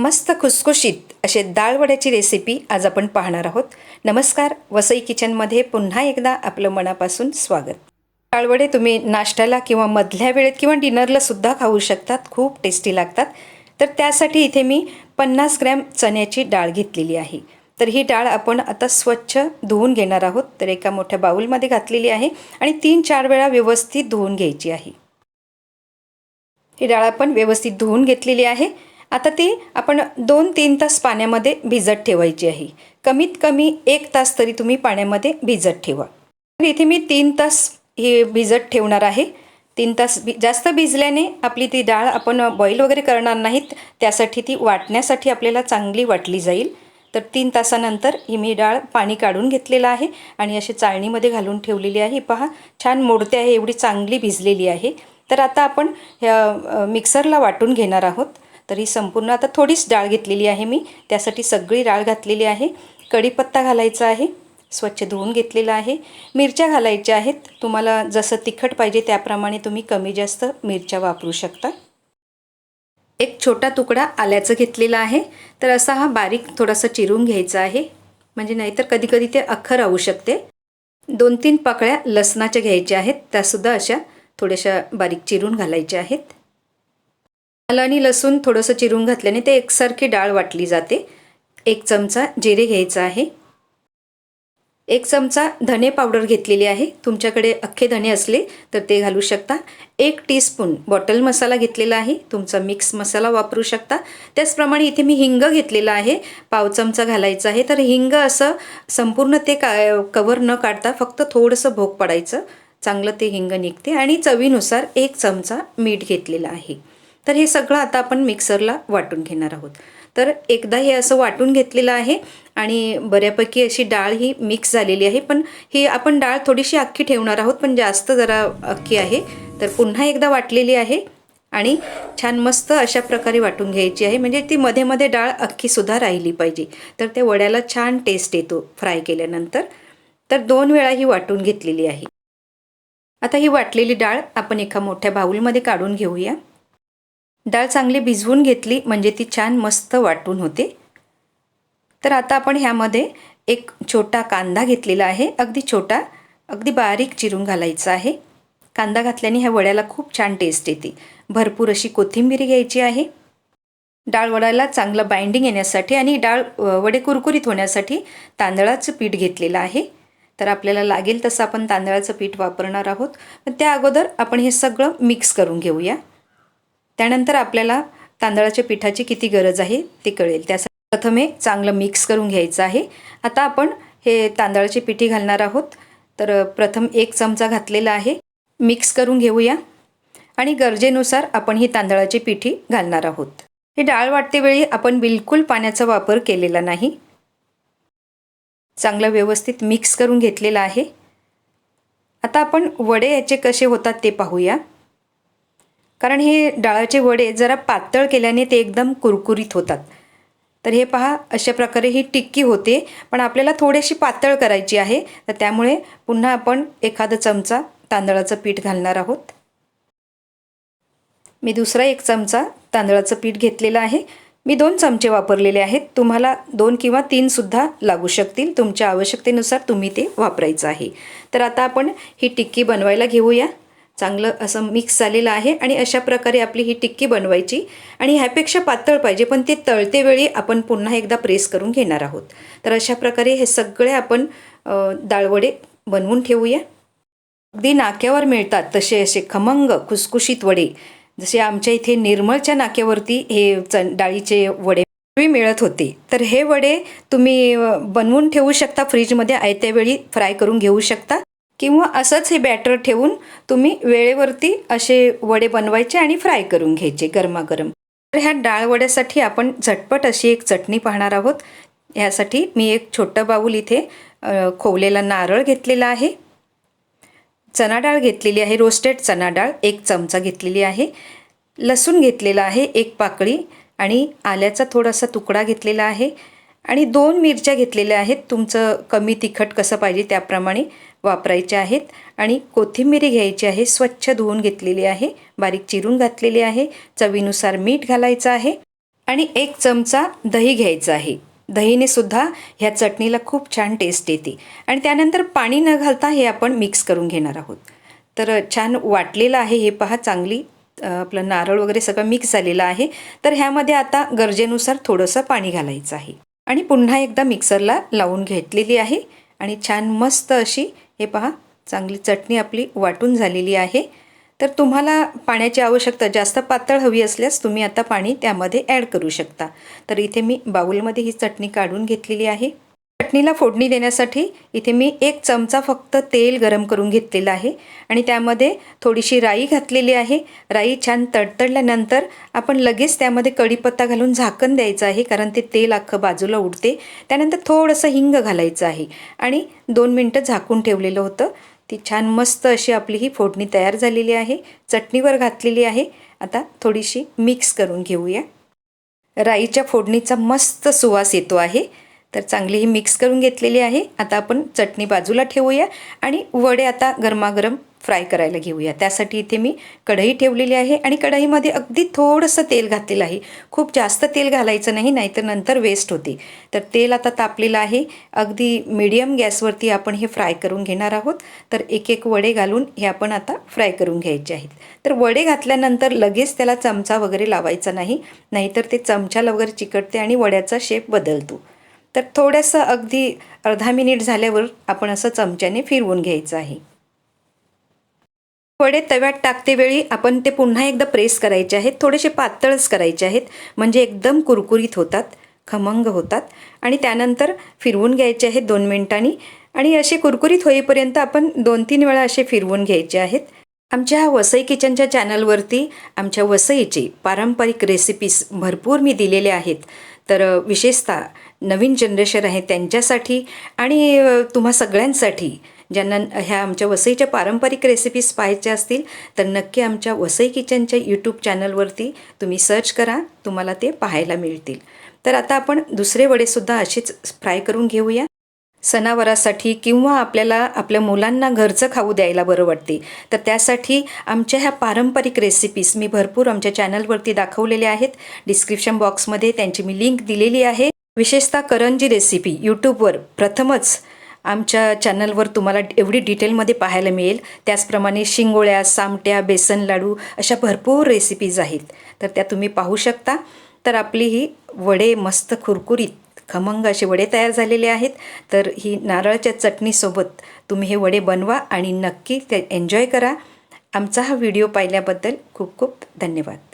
मस्त खुसखुशीत असे डाळवड्याची रेसिपी आज आपण पाहणार आहोत. नमस्कार वसई किचनमध्ये पुन्हा एकदा आपलं मनापासून स्वागत. डाळवडे तुम्ही नाश्त्याला किंवा मधल्या वेळेत किंवा डिनरला सुद्धा खाऊ शकतात खूप टेस्टी लागतात. तर त्यासाठी इथे मी पन्नास ग्रॅम चण्याची डाळ घेतलेली आहे. तर ही डाळ आपण आता स्वच्छ धुवून घेणार आहोत. तर एका मोठ्या बाऊलमध्ये घातलेली आहे आणि तीन चार वेळा व्यवस्थित धुवून घ्यायची आहे. ही डाळ आपण व्यवस्थित धुवून घेतलेली आहे. आता ती आपण दोन तीन तास पाण्यामध्ये भिजत ठेवायची आहे. कमीत कमी एक तास तरी तुम्ही पाण्यामध्ये भिजत ठेवा. तर इथे मी तीन तास ही भिजत ठेवणार आहे. तीन तास भि जास्त भिजल्याने आपली ती डाळ आपण बॉईल वगैरे करणार नाहीत. त्यासाठी ती वाटण्यासाठी आपल्याला चांगली वाटली जाईल. तर तीन तासानंतर ही मी डाळ पाणी काढून घेतलेलं आहे आणि अशी चाळणीमध्ये घालून ठेवलेली आहे. पहा छान मोडते आहे एवढी चांगली भिजलेली आहे. तर आता आपण ह्या मिक्सरला वाटून घेणार आहोत. तर ही संपूर्ण आता थोडीच डाळ घेतलेली आहे मी. त्यासाठी सगळी डाळ घातलेली आहे. कढीपत्ता घालायचा आहे. स्वच्छ धुवून घेतलेला आहे. मिरच्या घालायच्या आहेत. तुम्हाला जसं तिखट पाहिजे त्याप्रमाणे तुम्ही कमी जास्त मिरच्या वापरू शकता. एक छोटा तुकडा आल्याचं घेतलेला आहे. तर असा हा बारीक थोडासा चिरून घ्यायचा आहे. म्हणजे नाहीतर कधीकधी ते अख्खं राहू शकते. दोन तीन पाकळ्या लसणाच्या घ्यायच्या आहेत. त्यासुद्धा अशा थोड्याशा बारीक चिरून घालायच्या आहेत. आलं आणि लसूण थोडंसं चिरून घातल्याने ते एकसारखी डाळ वाटली जाते. एक चमचा जिरे घ्यायचा आहे. एक चमचा धने पावडर घेतलेली आहे. तुमच्याकडे अख्खे धने असले तर ते घालू शकता. एक टीस्पून बॉटल मसाला घेतलेला आहे. तुमचा मिक्स मसाला वापरू शकता. त्याचप्रमाणे इथे मी हिंग घेतलेला आहे. पाव चमचा घालायचा आहे. तर हिंग असं संपूर्ण ते का कवर न काढता फक्त थोडंसं भोग पडायचं. चांगलं ते हिंग निघते. आणि चवीनुसार एक चमचा मीठ घेतलेला आहे. तर हे सगळं आता आपण मिक्सरला वाटून घेणार आहोत. तर एकदा हे असं वाटून घेतलेलं आहे आणि बऱ्यापैकी अशी डाळ ही मिक्स झालेली आहे. पण ही आपण डाळ थोडीशी अख्खी ठेवणार आहोत पण जास्त जरा अख्खी आहे. तर पुन्हा एकदा वाटलेली आहे आणि छान मस्त अशा प्रकारे वाटून घ्यायची आहे. म्हणजे ती मध्ये मध्ये डाळ अख्खीसुद्धा राहिली पाहिजे. तर त्या वड्याला छान टेस्ट येतो फ्राय केल्यानंतर. तर दोन वेळा ही वाटून घेतलेली आहे. आता ही वाटलेली डाळ आपण एका मोठ्या बाऊलमध्ये काढून घेऊया. डाळ चांगली भिजवून घेतली म्हणजे ती छान मस्त वाटून होते. तर आता आपण ह्यामध्ये एक छोटा कांदा घेतलेला आहे. अगदी छोटा अगदी बारीक चिरून घालायचा आहे. कांदा घातल्याने ह्या वड्याला खूप छान टेस्ट येते. भरपूर अशी कोथिंबीर घ्यायची आहे. डाळ वड्याला चांगलं बाइंडिंग येण्यासाठी आणि डाळ वडे कुरकुरीत होण्यासाठी तांदळाचं पीठ घेतलेलं आहे. तर आपल्याला लागेल तसं आपण तांदळाचं पीठ वापरणार आहोत. पण त्या अगोदर आपण हे सगळं मिक्स करून घेऊया. त्यानंतर आपल्याला तांदळाच्या पिठाची किती गरज आहे ते कळेल. त्यासाठी प्रथम हे चांगलं मिक्स करून घ्यायचं आहे. आता आपण हे तांदळाची पिठी घालणार आहोत. तर प्रथम एक चमचा घातलेला आहे. मिक्स करून घेऊया. आणि गरजेनुसार आपण ही तांदळाची पिठी घालणार आहोत. हे डाळ वाटतेवेळी आपण बिलकुल पाण्याचा वापर केलेला नाही. चांगलं व्यवस्थित मिक्स करून घेतलेलं आहे. आता आपण वडे याचे कसे होतात ते पाहूया. कारण हे डाळाचे वडे जरा पातळ केल्याने ते एकदम कुरकुरीत होतात. तर हे पहा अशा प्रकारे ही टिक्की होते. पण आपल्याला थोडीशी पातळ करायची आहे. तर त्यामुळे पुन्हा आपण एखादा चमचा तांदळाचं पीठ घालणार आहोत. मी दुसरा एक चमचा तांदळाचं पीठ घेतलेलं आहे. मी दोन चमचे वापरलेले आहेत. तुम्हाला दोन किंवा तीनसुद्धा लागू शकतील. तुमच्या आवश्यकतेनुसार तुम्ही ते वापरायचं आहे. तर आता आपण ही टिक्की बनवायला घेऊया. चांगलं असं मिक्स झालेलं आहे आणि अशा प्रकारे आपली ही टिक्की बनवायची आणि ह्यापेक्षा पातळ पाहिजे पण ते तळते वेळी आपण पुन्हा एकदा प्रेस करून घेणार आहोत. तर अशा प्रकारे हे सगळे आपण डाळवडे बनवून ठेवूया. अगदी नाक्यावर मिळतात तसे असे खमंग खुसखुशीत वडे. जसे आमच्या इथे निर्मळच्या नाक्यावरती हे च डाळीचे वडे मिळत होते. तर हे वडे तुम्ही बनवून ठेवू शकता फ्रीजमध्ये आयत्यावेळी फ्राय करून घेऊ शकता. किंवा असंच हे बॅटर ठेवून तुम्ही वेळेवरती असे वडे बनवायचे आणि फ्राय करून घ्यायचे गरमागरम. तर ह्या डाळवड्यासाठी आपण झटपट अशी एक चटणी पाहणार आहोत. ह्यासाठी मी एक छोटं बाऊल इथे खोवलेला नारळ घेतलेला आहे. चना डाळ घेतलेली आहे रोस्टेड चना डाळ एक चमचा घेतलेली आहे. लसूण घेतलेला आहे एक पाकळी. आणि आल्याचा थोडासा तुकडा घेतलेला आहे. आणि दोन मिरच्या घेतलेल्या आहेत. तुमचं कमी तिखट कसं पाहिजे त्याप्रमाणे वापरायच्या आहेत. आणि कोथिंबिरी घ्यायची आहे. स्वच्छ धुवून घेतलेली आहे. बारीक चिरून घातलेली आहे. चवीनुसार मीठ घालायचं आहे. आणि एक चमचा दही घ्यायचं आहे. दहीने सुद्धा ह्या चटणीला खूप छान टेस्ट येते. आणि त्यानंतर पाणी न घालता हे आपण मिक्स करून घेणार आहोत. तर छान वाटलेलं आहे हे पहा. चांगली आपलं नारळ वगैरे सगळं मिक्स झालेलं आहे. तर ह्यामध्ये आता गरजेनुसार थोडंसं पाणी घालायचं आहे. आणि पुन्हा एकदा मिक्सरला लावून घेतलेली आहे. आणि छान मस्त अशी हे पहा चांगली चटणी आपली वाटून झालेली आहे. तर तुम्हाला पाण्याची आवश्यकता जास्त पातळ हवी असल्यास तुम्ही आता पाणी त्यामध्ये ॲड करू शकता. तर इथे मी बाऊलमध्ये ही चटणी काढून घेतलेली आहे. चटणीला फोडणी देण्यासाठी इथे मी एक चमचा फक्त तेल गरम करून घेतलेलं आहे. आणि त्यामध्ये थोडीशी राई घातलेली आहे. राई छान तडतडल्यानंतर आपण लगेच त्यामध्ये कढीपत्ता घालून झाकण द्यायचं आहे कारण ते तेल अख्खं बाजूला उडते. त्यानंतर थोडंसं हिंग घालायचं आहे. आणि दोन मिनटं झाकून ठेवलेलं होतं. ती छान मस्त अशी आपली ही फोडणी तयार झालेली आहे. चटणीवर घातलेली आहे. आता थोडीशी मिक्स करून घेऊया. राईच्या फोडणीचा मस्त सुवास येतो आहे. तर चांगली ही मिक्स करून घेतलेली आहे. आता आपण चटणी बाजूला ठेवूया आणि वडे आता गरमागरम फ्राय करायला घेऊया. त्यासाठी इथे मी कढई ठेवलेली आहे आणि कढईमध्ये अगदी थोडंसं तेल घातलेलं आहे. खूप जास्त तेल घालायचं नाही नाहीतर नंतर वेस्ट होते. तर तेल आता तापलेलं आहे. अगदी मीडियम गॅसवरती आपण हे फ्राय करून घेणार आहोत. तर एक एक वडे घालून हे आपण आता फ्राय करून घ्यायचे आहेत. तर वडे घातल्यानंतर लगेच त्याला चमचा वगैरे लावायचा नाही. नाहीतर ते चमच्याला वगैरे चिकटते आणि वड्याचा शेप बदलतो. तर थोडंसं अगदी अर्धा मिनिट झाल्यावर आपण असं चमच्याने फिरवून घ्यायचं आहे. वडे तव्यात टाकतेवेळी आपण ते पुन्हा एकदा प्रेस करायचे आहेत. थोडेसे पातळच करायचे आहेत. म्हणजे एकदम कुरकुरीत होतात खमंग होतात. आणि त्यानंतर फिरवून घ्यायचे आहेत दोन मिनिटांनी. आणि असे कुरकुरीत होईपर्यंत आपण दोन तीन वेळा असे फिरवून घ्यायचे आहेत. आमच्या वसई किचनच्या चॅनलवरती आमच्या वसईचे पारंपरिक रेसिपीज भरपूर मी दिलेले आहेत. तर विशेषतः नवीन जनरेशन आहे त्यांच्यासाठी आणि तुम्हा सगळ्यांसाठी. ज्यांना ह्या आमच्या वसईच्या पारंपरिक रेसिपीज पाहायच्या असतील तर नक्की आमच्या वसई किचनच्या यूट्यूब चॅनलवरती तुम्ही सर्च करा तुम्हाला ते पाहायला मिळतील. तर आता आपण दुसरे वडेसुद्धा अशीच फ्राय करून घेऊया. सणावारासाठी किंवा आपल्याला आपल्या मुलांना घरचं खाऊ द्यायला बरं वाटते तर त्यासाठी आमच्या ह्या पारंपरिक रेसिपीज मी भरपूर आमच्या चॅनलवरती दाखवलेल्या आहेत. डिस्क्रिप्शन बॉक्समध्ये त्यांची मी लिंक दिलेली आहे. विशेषतः करंजी रेसिपी यूट्यूबवर प्रथमच आमच्या चॅनलवर तुम्हाला एवढी डिटेलमध्ये पाहायला मिळेल. त्याचप्रमाणे शिंगोळ्या सामट्या बेसन लाडू अशा भरपूर रेसिपीज आहेत. तर त्या तुम्ही पाहू शकता. तर आपली ही वडे मस्त खुरकुरीत खमंग असे वडे तयार झालेले आहेत. तर ही नारळाच्या चटणीसोबत तुम्ही हे वडे बनवा आणि नक्की ते एन्जॉय करा. आमचा हा व्हिडिओ पाहिल्याबद्दल खूप खूप धन्यवाद.